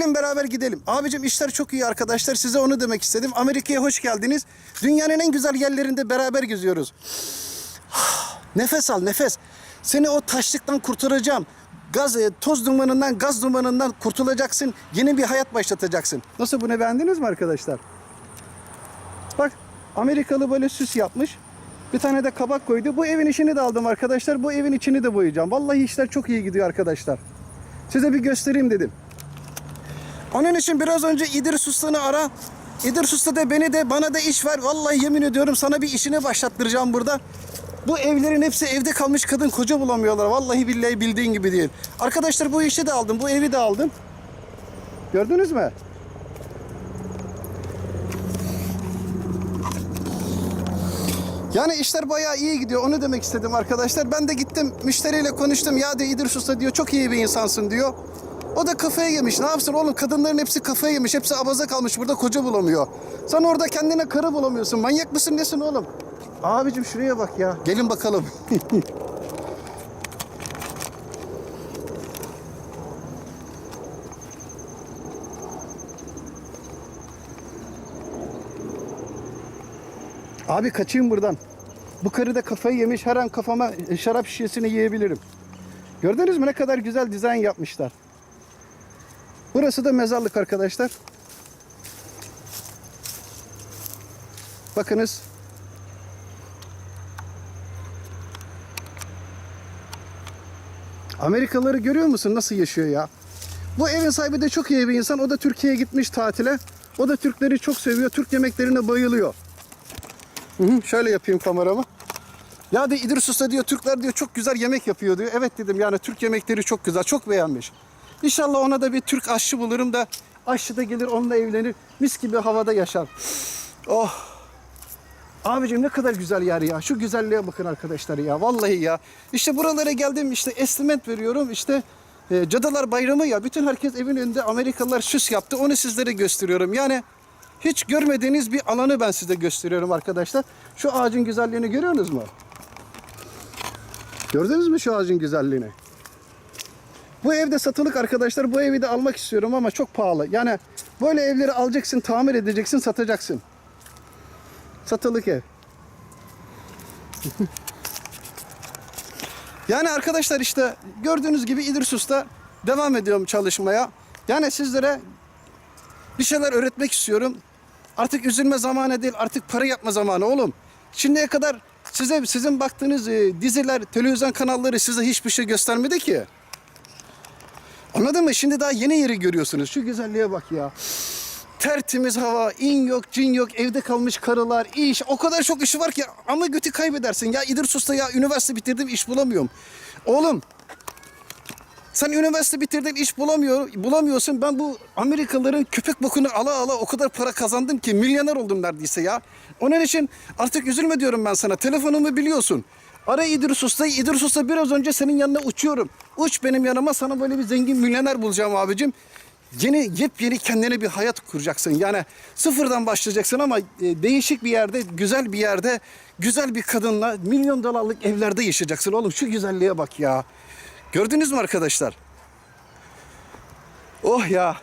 Beraber gidelim. Abicim işler çok iyi arkadaşlar. Size onu demek istedim. Amerika'ya hoş geldiniz. Dünyanın en güzel yerlerinde beraber geziyoruz. nefes al nefes. Seni o taşlıktan kurtaracağım. Gaz, e, toz dumanından, gaz dumanından kurtulacaksın. Yeni bir hayat başlatacaksın. Nasıl bunu beğendiniz mi arkadaşlar? Bak Amerikalı böyle süs yapmış. Bir tane de kabak koydu. Bu evin içini de aldım arkadaşlar. Bu evin içini de boyayacağım. Vallahi işler çok iyi gidiyor arkadaşlar. Size bir göstereyim dedim. Onun için biraz önce İdris Usta'nı ara. İdris Usta da beni de bana da iş ver. Vallahi yemin ediyorum sana bir işini başlattıracağım burada. Bu evlerin hepsi evde kalmış kadın koca bulamıyorlar. Vallahi billahi bildiğin gibi değil. Arkadaşlar bu işi de aldım. Bu evi de aldım. Gördünüz mü? Yani işler bayağı iyi gidiyor. Onu demek istedim arkadaşlar. Ben de gittim müşteriyle konuştum. Ya diyor İdris Usta diyor çok iyi bir insansın diyor. O da kafaya yemiş. Ne yapsın oğlum? Kadınların hepsi kafaya yemiş. Hepsi abaza kalmış. Burada koca bulamıyor. Sen orada kendine karı bulamıyorsun. Manyak mısın nesin oğlum? Abicim şuraya bak ya. Gelin bakalım. Abi kaçayım buradan. Bu karı da kafayı yemiş. Her an kafama e, şarap şişesini yiyebilirim. Gördünüz mü ne kadar güzel dizayn yapmışlar. Burası da mezarlık arkadaşlar. Bakınız. Amerikalıları görüyor musun nasıl yaşıyor ya? Bu evin sahibi de çok iyi bir insan. O da Türkiye'ye gitmiş tatile. O da Türkleri çok seviyor. Türk yemeklerine bayılıyor. Hı hı, şöyle yapayım kameramı. Ya de İdris Usta diyor Türkler diyor çok güzel yemek yapıyor diyor. Evet dedim yani Türk yemekleri çok güzel. Çok beğenmiş. İnşallah ona da bir Türk aşçı bulurum da aşçı da gelir onunla evlenir. Mis gibi havada yaşar. Oh. Abicim ne kadar güzel yer ya. Şu güzelliğe bakın arkadaşlar ya. Vallahi ya. İşte buralara geldim işte estimate veriyorum. İşte e, Cadılar Bayramı ya. Bütün herkes evin önünde Amerikalılar süs yaptı. Onu sizlere gösteriyorum. Yani hiç görmediğiniz bir alanı ben size gösteriyorum arkadaşlar. Şu ağacın güzelliğini görüyorsunuz mu? Gördünüz mü şu ağacın güzelliğini? Bu evde satılık arkadaşlar. Bu evi de almak istiyorum ama çok pahalı. Yani böyle evleri alacaksın, tamir edeceksin, satacaksın. Satılık ev. yani arkadaşlar işte gördüğünüz gibi İdris Usta devam ediyorum çalışmaya. Yani sizlere bir şeyler öğretmek istiyorum. Artık üzülme zamanı değil, artık para yapma zamanı oğlum. Şimdiye kadar size sizin baktığınız e, diziler, televizyon kanalları size hiçbir şey göstermedi ki. Anladın mı? Şimdi daha yeni yeri görüyorsunuz. Şu güzelliğe bak ya. Tertemiz hava, in yok, cin yok, evde kalmış karılar, iş. O kadar çok işi var ki ama götü kaybedersin. Ya İdris Usta ya üniversite bitirdim iş bulamıyorum. Oğlum sen üniversite bitirdin iş bulamıyor, bulamıyorsun. Ben bu Amerikalıların köpek bokunu ala ala o kadar para kazandım ki milyoner oldum neredeyse ya. Onun için artık üzülme diyorum ben sana. Telefonumu biliyorsun. Ara İdris Usta'yı. İdris Usta biraz önce senin yanına uçuyorum. Uç benim yanıma sana böyle bir zengin milyoner bulacağım abicim. Yeni yepyeni kendine bir hayat kuracaksın. Yani sıfırdan başlayacaksın ama e, değişik bir yerde, güzel bir yerde, güzel bir kadınla milyon dolarlık evlerde yaşayacaksın oğlum. Şu güzelliğe bak ya. Gördünüz mü arkadaşlar? Oh ya.